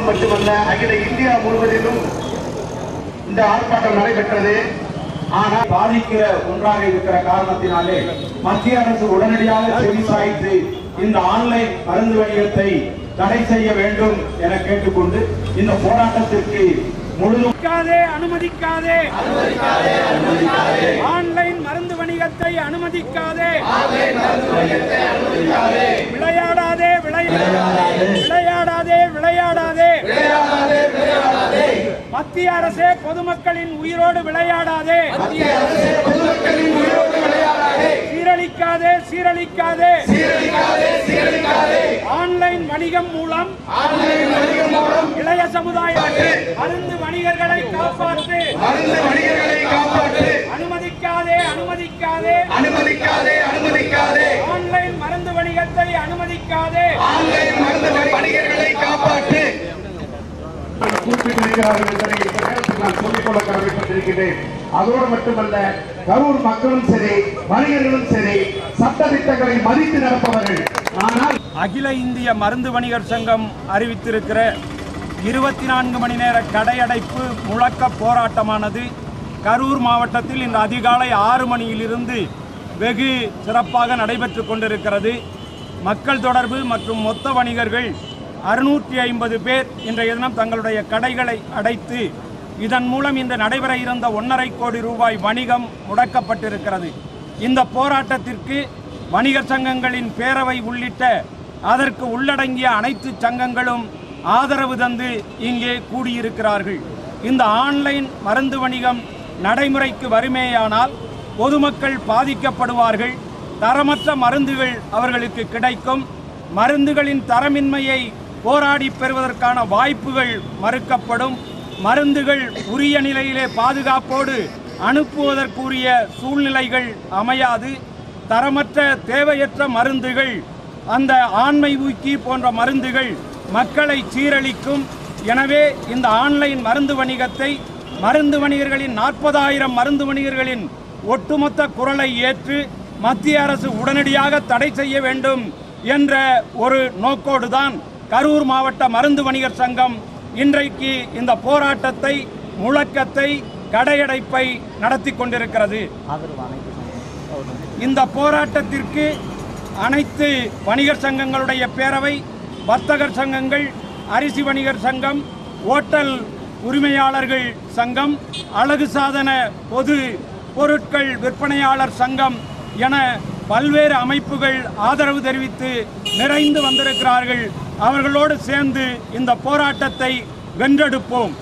மட்டுமல்ல அகில இந்தியா முழுவதிலும் இந்த ஆர்ப்பாட்டம் நடைபெற்றது. ஆனால் பாதிக்கிற ஒன்றாக இருக்கிற காரணத்தினாலே மத்திய அரசு உடனடியாக செவி சாய்த்து இந்த ஆன்லைன் மருந்து வணிகத்தை தடை செய்ய வேண்டும் என கேட்டுக்கொண்டு இந்த போராட்டத்திற்கு முழுதும் அனுமதிக்காதே ஆன்லைன் மருந்து வணிகத்தை அனுமதிக்காதே. விளையாடாதே விளையா- விளையாடாதே. மத்திய அரசே பொதுமக்களின் உயிரோடு விளையாடாதே. சீரழிக்காதே சீரழிக்காதே. ஆன்லைன் வணிகம் மூலம் இளைய சமுதாயத்தை மருந்து வணிகர்களை காப்பாற்று. மருந்து வணிகர்களை காப்பாற்று. அனுமதிக்காதே அனுமதிக்காதே. அனுமதிக்காதே அனுமதிக்காதே. ஆன்லைன் மருந்து வணிகத்தை அனுமதிக்காதே. ஆன்லைன் மருந்து வணிகர்களை காப்பாற்று. கூப்பிட்டிருக்கிறார்கள் நான் சொல்லிக்கொள்ள கடமைப்பட்டிருக்கிறேன் அதோடு மட்டுமல்ல கரூர் மக்களும் சரி வணிகர்களும் சரி சட்ட திட்டங்களை மதித்து நடப்பவர்கள். ஆனால் அகில இந்திய மருந்து வணிகர் சங்கம் அறிவித்திருக்கிற இருபத்தி நான்கு மணி நேர கடையடைப்பு முழக்க போராட்டமானது கரூர் மாவட்டத்தில் இன்று அதிகாலை ஆறு மணியிலிருந்து வெகு சிறப்பாக நடைபெற்று கொண்டிருக்கிறது. மக்கள் தொடர்பு மற்றும் மொத்த வணிகர்கள் அறுநூற்றி ஐம்பது பேர் இன்றைய தினம் தங்களுடைய கடைகளை அடைத்து இதன் மூலம் இந்த நடைபெற இருந்த ஒன்றரை கோடி ரூபாய் வணிகம் முடக்கப்பட்டிருக்கிறது. இந்த போராட்டத்திற்கு வணிகர் சங்கங்களின் பேரவை உள்ளிட்ட அதற்கு உள்ளடங்கிய அனைத்து சங்கங்களும் ஆதரவு தந்து இங்கே கூடியிருக்கிறார்கள். இந்த ஆன்லைன் மருந்து வணிகம் நடைமுறைக்கு வருமேயானால் பொதுமக்கள் பாதிக்கப்படுவார்கள். தரமற்ற மருந்துகள் அவர்களுக்கு கிடைக்கும். மருந்துகளின் தரமின்மையை போராடி பெறுவதற்கான வாய்ப்புகள் மறுக்கப்படும். மருந்துகள் உரிய நிலையிலே பாதுகாப்போடு அனுப்புவதற்குரிய சூழ்நிலைகள் அமையாது. தரமற்ற தேவையற்ற மருந்துகள் அந்த ஆண்மை ஊக்கி போன்ற மருந்துகள் மக்களை சீரழிக்கும். எனவே இந்த ஆன்லைன் மருந்து வணிகத்தை மருந்து வணிகர்களின் நாற்பதாயிரம் மருந்து வணிகர்களின் ஒட்டுமொத்த குரலை ஏற்று மத்திய அரசு உடனடியாக தடை செய்ய வேண்டும் என்ற ஒரு நோக்கோடுதான் கரூர் மாவட்ட மருந்து வணிகர் சங்கம் இன்றைக்கு இந்த போராட்டத்தை முழக்கத்தை கடையடைப்பை நடத்தி கொண்டிருக்கிறது. இந்த போராட்டத்திற்கு அனைத்து வணிகர் சங்கங்களுடைய பேரவை வர்த்தகர் சங்கங்கள் அரிசி வணிகர் சங்கம் ஓட்டல் உரிமையாளர்கள் சங்கம் அழகு சாதன பொது பொருட்கள் விற்பனையாளர் சங்கம் என பல்வேறு அமைப்புகள் ஆதரவு தெரிவித்து நிறைந்து வந்திருக்கிறார்கள். அவர்களோடு சேர்ந்து இந்த போராட்டத்தை வென்றெடுப்போம்.